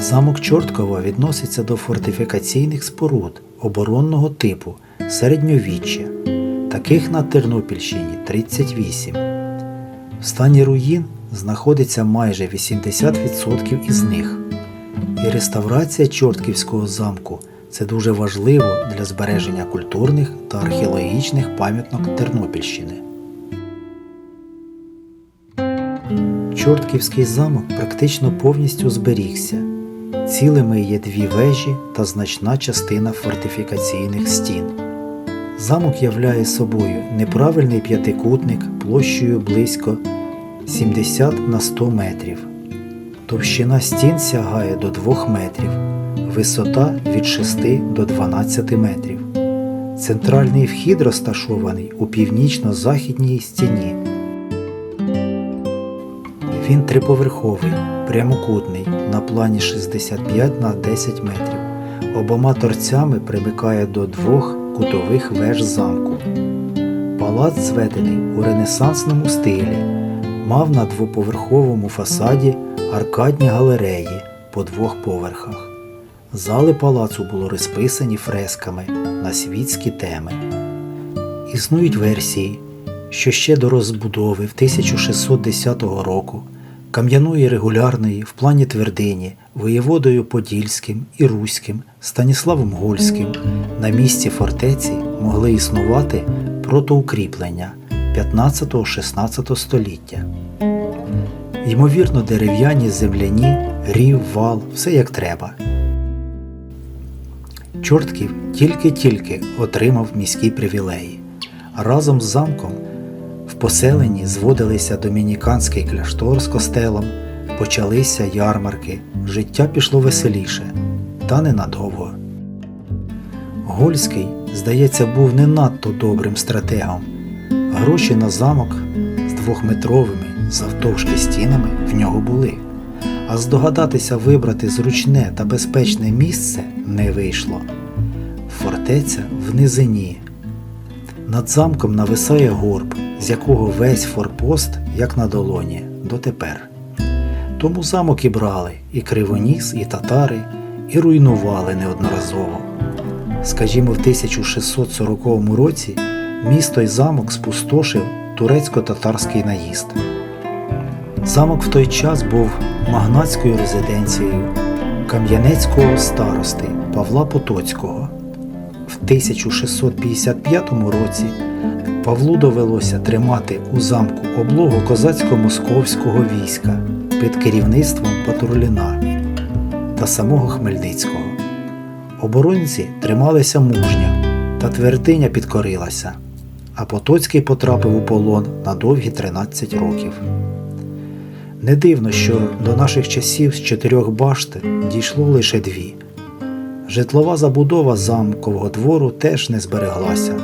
Замок Чорткова відноситься до фортифікаційних споруд оборонного типу середньовіччя. Таких на Тернопільщині 38. В стані руїн знаходиться майже 80% із них. І реставрація Чортківського замку це дуже важливо для збереження культурних та археологічних пам'яток Тернопільщини. Чортківський замок практично повністю зберігся. Цілими є дві вежі та значна частина фортифікаційних стін. Замок являє собою неправильний п'ятикутник площею близько 70 на 100 метрів. Товщина стін сягає до 2 метрів, висота від 6 до 12 метрів. Центральний вхід розташований у північно-західній стіні. Він триповерховий, прямокутний на плані 65 на 10 метрів. Обома торцями примикає до двох кутових веж замку. Палац зведений у ренесансному стилі, мав на двоповерховому фасаді аркадні галереї по двох поверхах. Зали палацу були розписані фресками на світські теми. Існують версії, що ще до розбудови в 1610 року кам'яної регулярної в плані твердині воєводою Подільським і Руським Станіславом Гольським на місці фортеці могли існувати протоукріплення 15-16 століття. Ймовірно, дерев'яні земляні, рів, вал, все як треба. Чортків тільки-тільки отримав міські привілеї. Разом з замком в поселенні зводилися домініканський кляштор з костелом, почалися ярмарки, життя пішло веселіше, та ненадовго. Гольський, здається, був не надто добрим стратегом. Гроші на замок з двохметровими завтовшки стінами в нього були, а здогадатися вибрати зручне та безпечне місце не вийшло. Фортеця в низині. Над замком нависає горб, з якого весь форпост, як на долоні, дотепер. Тому замок і брали, і кривоніс, і татари, і руйнували неодноразово. Скажімо, в 1640 році місто й замок спустошив турецько-татарський наїзд. Замок в той час був магнатською резиденцією кам'янецького старости Павла Потоцького. В 1655 році Павлу довелося тримати у замку облогу козацько-московського війська під керівництвом Патруліна та самого Хмельницького. Оборонці трималися мужньо, та твердиня підкорилася, а Потоцький потрапив у полон на довгі 13 років. Не дивно, що до наших часів з чотирьох башт дійшло лише дві. Житлова забудова замкового двору теж не збереглася.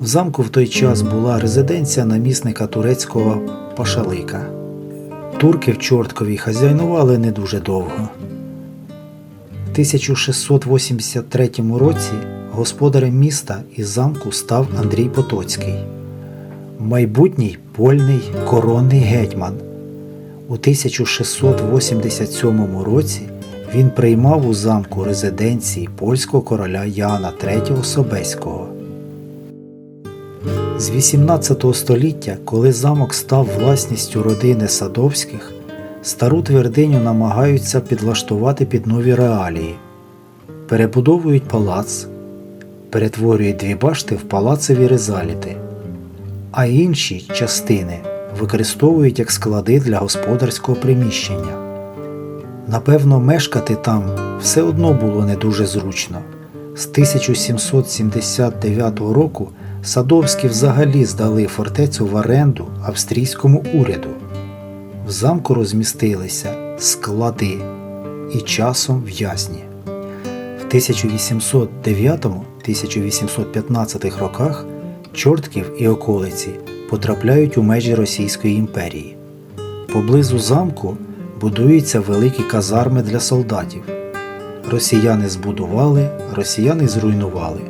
В замку в той час була резиденція намісника турецького пашалика. Турки в Чорткові хазяйнували не дуже довго. В 1683 році господарем міста і замку став Андрій Потоцький, майбутній польний коронний гетьман. У 1687 році він приймав у замку резиденції польського короля Яна III Собеського. З 18 століття, коли замок став власністю родини Садовських, стару твердиню намагаються підлаштувати під нові реалії, перебудовують палац, перетворюють дві башти в палацеві резаліти, а інші частини використовують як склади для господарського приміщення. Напевно, мешкати там все одно було не дуже зручно. З 1779 року Садовські взагалі здали фортецю в оренду австрійському уряду. В замку розмістилися склади і часом в'язні. В 1809-1815 роках Чортків і околиці потрапляють у межі Російської імперії. Поблизу замку будуються великі казарми для солдатів. Росіяни збудували, росіяни зруйнували.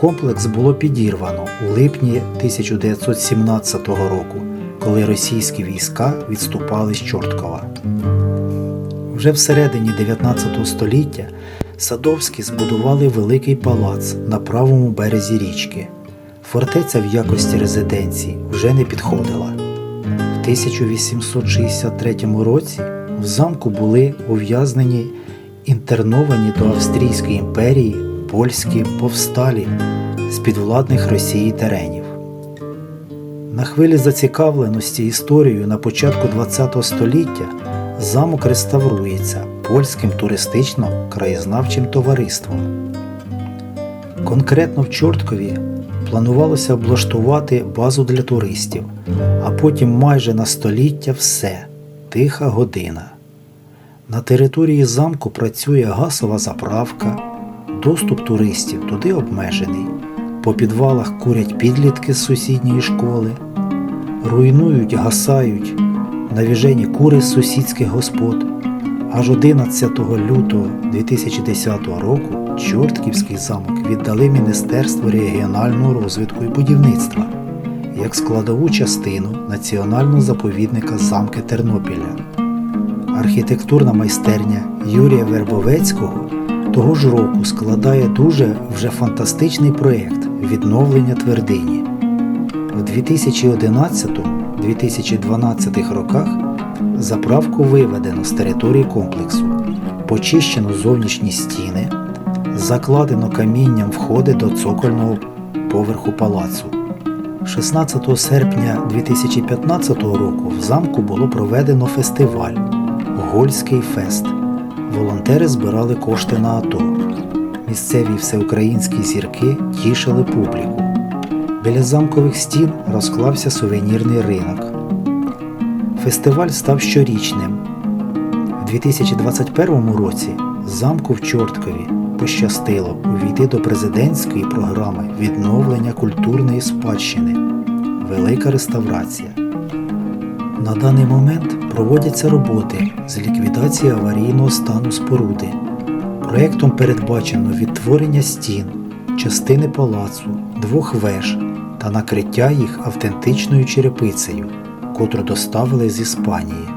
Комплекс було підірвано у липні 1917 року коли російські війська відступали з Чорткова. Вже всередині 19 століття Садовські збудували великий палац на правому березі річки. Фортеця в якості резиденції вже не підходила. В 1863 році в замку були ув'язнені інтерновані до Австрійської імперії польські повсталі з підвладних Росії теренів. На хвилі зацікавленості історією на початку ХХ століття замок реставрується польським туристично-краєзнавчим товариством. Конкретно в Чорткові планувалося облаштувати базу для туристів, а потім майже на століття все тиха година. На території замку працює газова заправка, доступ туристів туди обмежений. По підвалах курять підлітки з сусідньої школи, руйнують, гасають навіжені кури з сусідських господ. Аж 11 лютого 2010 року Чортківський замок віддали Міністерству регіонального розвитку і будівництва як складову частину національного заповідника замки Тернопіля. Архітектурна майстерня Юрія Вербовецького того ж року складає дуже вже фантастичний проєкт відновлення твердині. В 2011-2012 роках заправку виведено з території комплексу, почищено зовнішні стіни, закладено камінням входи до цокольного поверху палацу. 16 серпня 2015 року в замку було проведено фестиваль Гольський фест. Волонтери збирали кошти на АТО. Місцеві всеукраїнські зірки тішили публіку. Біля замкових стін розклався сувенірний ринок. Фестиваль став щорічним. У 2021 році замку в Чорткові пощастило увійти до президентської програми відновлення культурної спадщини Велика реставрація. На даний момент проводяться роботи з ліквідації аварійного стану споруди. Проектом передбачено відтворення стін, частини палацу, двох веж та накриття їх автентичною черепицею, котру доставили з Іспанії.